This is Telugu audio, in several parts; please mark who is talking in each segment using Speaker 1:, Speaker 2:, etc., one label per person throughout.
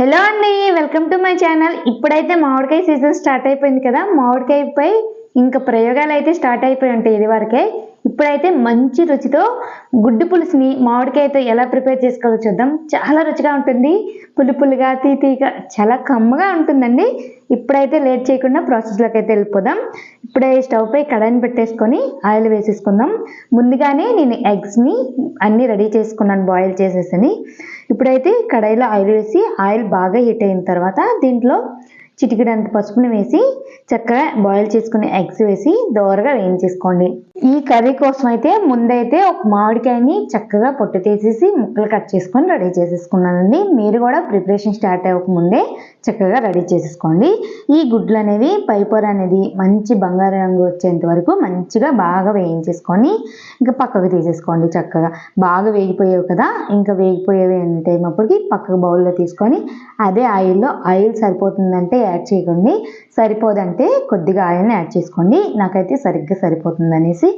Speaker 1: హలో అండి వెల్కమ్ టు మై ఛానల్. ఇప్పుడైతే మామిడికాయ సీజన్ స్టార్ట్ అయిపోయింది కదా మామిడికాయపై ఇంకా ప్రయోగాలు అయితే స్టార్ట్ అయిపోయి ఉంటాయి ఇది వరకే ఇప్పుడైతే మంచి రుచితో గుడ్డు పులుసుని మామిడికాయతో ఎలా ప్రిపేర్ చేసుకోవాలో చూద్దాం. చాలా రుచిగా ఉంటుంది. పులుపులుగా తీతీగా చాలా కమ్మగా ఉంటుందండి. ఇప్పుడైతే లేట్ చేయకుండా ప్రాసెస్లోకి అయితే వెళ్ళిపోదాం. ఇప్పుడే స్టవ్ పై కడాయిని పెట్టేసుకొని ఆయిల్ వేసేసుకుందాం. ముందుగానే నేను ఎగ్స్ని అన్నీ రెడీ చేసుకున్నాను బాయిల్ చేసేసని ఇప్పుడైతే కడాయిలో ఆయిల్ వేసి ఆయిల్ బాగా హీట్ అయిన తర్వాత దీంట్లో చిటికెడంత పసుపుని వేసి చక్కగా బాయిల్ చేసుకునే ఎగ్స్ వేసి దోరగా వేయించేసుకోండి. ఈ కర్రీ కోసం అయితే ముందైతే ఒక మామిడికాయని చక్కగా పొట్టు తీసేసి ముక్కలు కట్ చేసుకొని రెడీ చేసేసుకున్నానండి. మీరు కూడా ప్రిపరేషన్ స్టార్ట్ అవ్వకముందే చక్కగా రెడీ చేసేసుకోండి. ఈ గుడ్లు అనేవి పైపొర అనేది మంచి బంగారు రంగు వచ్చేంత వరకు మంచిగా బాగా వేయించేసుకొని ఇంకా పక్కకు తీసేసుకోండి చక్కగా. బాగా వేగిపోయావు కదా ఇంకా వేగిపోయేవి అనే టైం అప్పటికి పక్కకు బౌల్లో తీసుకొని అదే ఆయిల్లో ఆయిల్ సరిపోతుందంటే యాడ్ చేయకండి. సరిపోదంటే కొద్దిగా ఆయిల్ని యాడ్ చేసుకోండి. నాకైతే సరిగ్గా సరిపోతుంది అనేసి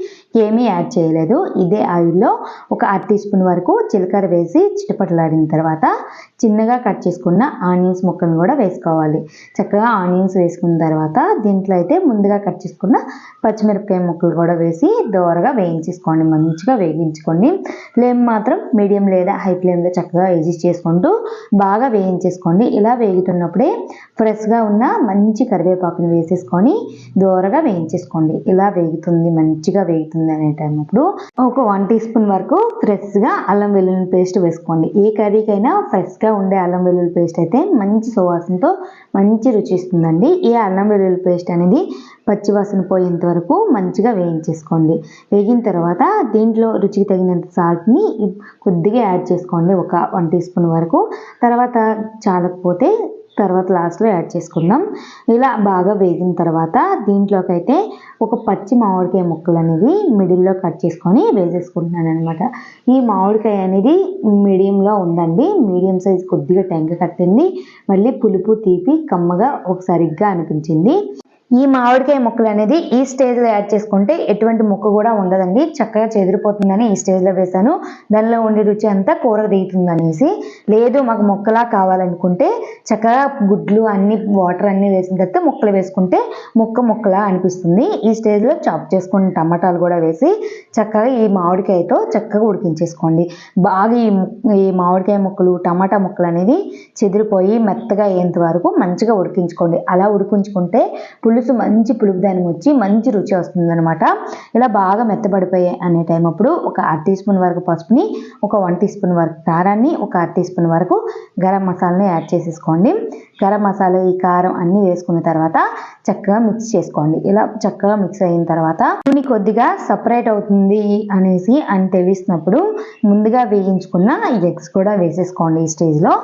Speaker 1: ఏమీ యాడ్ చేయలేదు. ఇదే ఆయిల్లో ఒక అర టీ స్పూన్ వరకు జీలకర్ర వేసి చిటపటలాడిన తర్వాత చిన్నగా కట్ చేసుకున్న ఆనియన్స్ ముక్కలను కూడా వేసుకోవాలి. చక్కగా ఆనియన్స్ వేసుకున్న తర్వాత దీంట్లో అయితే ముందుగా కట్ చేసుకున్న పచ్చిమిరపకాయ ముక్కలు కూడా వేసి దోరగా వేయించేసుకోండి. మంచిగా వేగించుకోండి. ఫ్లేమ్ మాత్రం మీడియం లేదా హై ఫ్లేమ్లో చక్కగా అడ్జస్ట్ చేసుకుంటూ బాగా వేయించేసుకోండి. ఇలా వేగుతున్నప్పుడే ఫ్రెష్గా ఉన్న మంచి కరివేపాకుని వేసేసుకొని దోరగా వేయించేసుకోండి. ఇలా వేగుతుంది మంచిగా వేగుతుంది అనే టైం అప్పుడు ఒక వన్ టీ స్పూన్ వరకు ఫ్రెష్గా అల్లం వెల్లుల్లి పేస్ట్ వేసుకోండి. ఏ కర్రీకైనా ఫ్రెష్గా ఉండే అల్లం వెల్లుల్లి పేస్ట్ అయితే మంచి సువాసనతో మంచి రుచి ఇస్తుందండి. ఈ అల్లం వెల్లుల్లి పేస్ట్ అనేది పచ్చివాసన పోయేంత వరకు మంచిగా వేయించేసుకోండి. వేగిన తర్వాత దీంట్లో రుచికి తగినంత సాల్ట్ని కొద్దిగా యాడ్ చేసుకోండి. ఒక వన్ టీ స్పూన్ వరకు. తర్వాత చాలకపోతే తర్వాత లాస్ట్లో యాడ్ చేసుకుందాం. ఇలా బాగా వేగిన తర్వాత దీంట్లోకి అయితే ఒక పచ్చి మామిడికాయ ముక్కలు అనేవి మిడిల్లో కట్ చేసుకొని వేసేసుకుంటున్నాను అనమాట ఈ మామిడికాయ అనేది మీడియంలో ఉందండి. మీడియం సైజ్ కొద్దిగా టెంక కట్టింది. మళ్ళీ పులుపు తీపి కమ్మగా ఒక సరిగ్గా అనిపించింది. ఈ మామిడికాయ ముక్కలు అనేది ఈ స్టేజ్లో యాడ్ చేసుకుంటే ఎటువంటి ముక్క కూడా ఉండదండి. చక్కగా చెదిరిపోతుందని ఈ స్టేజ్లో వేశాను. దానిలో ఉండే రుచి అంతా కూర దిగుతుందనేసి. లేదు మాకు ముక్కలా కావాలనుకుంటే చక్కగా గుడ్లు అన్ని వాటర్ అన్ని వేసిన తర్వాత ముక్కలు వేసుకుంటే ముక్క ముక్కలా అనిపిస్తుంది. ఈ స్టేజ్లో చాప్ చేసుకున్న టమాటాలు కూడా వేసి చక్కగా ఈ మామిడికాయతో చక్కగా ఉడికించేసుకోండి. బాగా ఈ ఈ మామిడికాయ ముక్కలు టమాటా ముక్కలు అనేది చెదిరిపోయి మెత్తగా అయ్యేంత వరకు మంచిగా ఉడికించుకోండి. అలా ఉడికించుకుంటే పులుసు మంచి పులుపుదనం వచ్చి మంచి రుచి వస్తుందన్నమాట. ఇలా బాగా మెత్తబడిపోయాయి అనే టైం అప్పుడు ఒక అర టీ స్పూన్ వరకు పసుపుని ఒక వన్ టీ స్పూన్ వరకు కారాన్ని ఒక అర టీ స్పూన్ వరకు గరం మసాలాని యాడ్ చేసేసుకోండి. గరం మసాలా ఈ కారం అన్నీ వేసుకున్న తర్వాత చక్కగా మిక్స్ చేసుకోండి. ఇలా చక్కగా మిక్స్ అయిన తర్వాత నూనె కొద్దిగా సపరేట్ అవుతుంది అనేసి అని తెలిసినప్పుడు ముందుగా వేయించుకున్న ఈ ఎగ్స్ కూడా వేసేసుకోండి ఈ స్టేజ్లో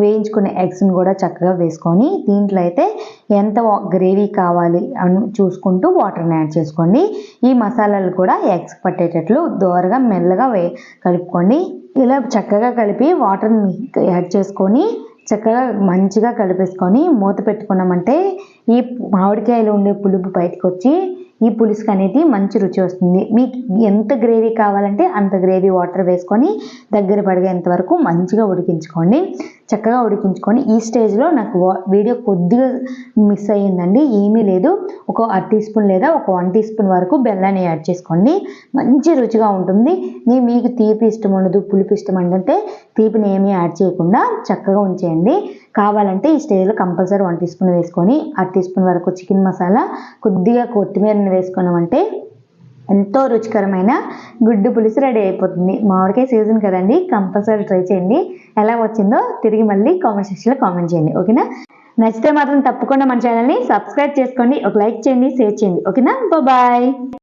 Speaker 1: వేయించుకున్న ఎగ్స్ని కూడా చక్కగా వేసుకొని దీంట్లో అయితే ఎంత గ్రేవీ కావాలి అని చూసుకుంటూ వాటర్ని యాడ్ చేసుకోండి. ఈ మసాలాలు కూడా ఎగ్స్ పట్టేటట్లు దోరగా మెల్లగా వే కలుపుకోండి. ఇలా చక్కగా కలిపి వాటర్ని యాడ్ చేసుకొని చక్కగా మంచిగా కలిపేసుకొని మూత పెట్టుకున్నామంటే ఈ మామిడికాయలు ఉండే పులుపు బయటకు వచ్చి ఈ పులుసుకు అనేది మంచి రుచి వస్తుంది. మీకు ఎంత గ్రేవీ కావాలంటే అంత గ్రేవీ వాటర్ వేసుకొని దగ్గర పడిగేంత వరకు మంచిగా ఉడికించుకోండి. చక్కగా ఉడికించుకొని ఈ స్టేజ్లో నాకు వీడియో కొద్దిగా మిస్ అయ్యిందండి. ఏమీ లేదు. ఒక అర టీ స్పూన్ లేదా ఒక వన్ టీ స్పూన్ వరకు బెల్లాన్ని యాడ్ చేసుకోండి. మంచి రుచిగా ఉంటుంది. నీ మీకు తీపి ఇష్టం ఉండదు పులుపు ఇష్టం అంటే తీపిని ఏమీ యాడ్ చేయకుండా చక్కగా ఉంచేయండి. కావాలంటే ఈ స్టేజ్లో కంపల్సరీ వన్ టీ స్పూన్ వేసుకొని అర టీ స్పూన్ వరకు చికెన్ మసాలా కొద్దిగా కొత్తిమీర కొత్తిమీరని వేసుకున్నామంటే ఎంతో రుచికరమైన గుడ్డు పులుసు రెడీ అయిపోతుంది. మామిడికాయ సీజన్ కదండి కంపల్సరీ ట్రై చేయండి. ఎలా వచ్చిందో తిరిగి మళ్ళీ కామెంట్ సెక్షన్లో కామెంట్ చేయండి ఓకేనా? నచ్చితే మాత్రం తప్పకుండా మన ఛానల్ని సబ్స్క్రైబ్ చేసుకోండి ఒక లైక్ చేయండి షేర్ చేయండి ఓకేనా? బాయ్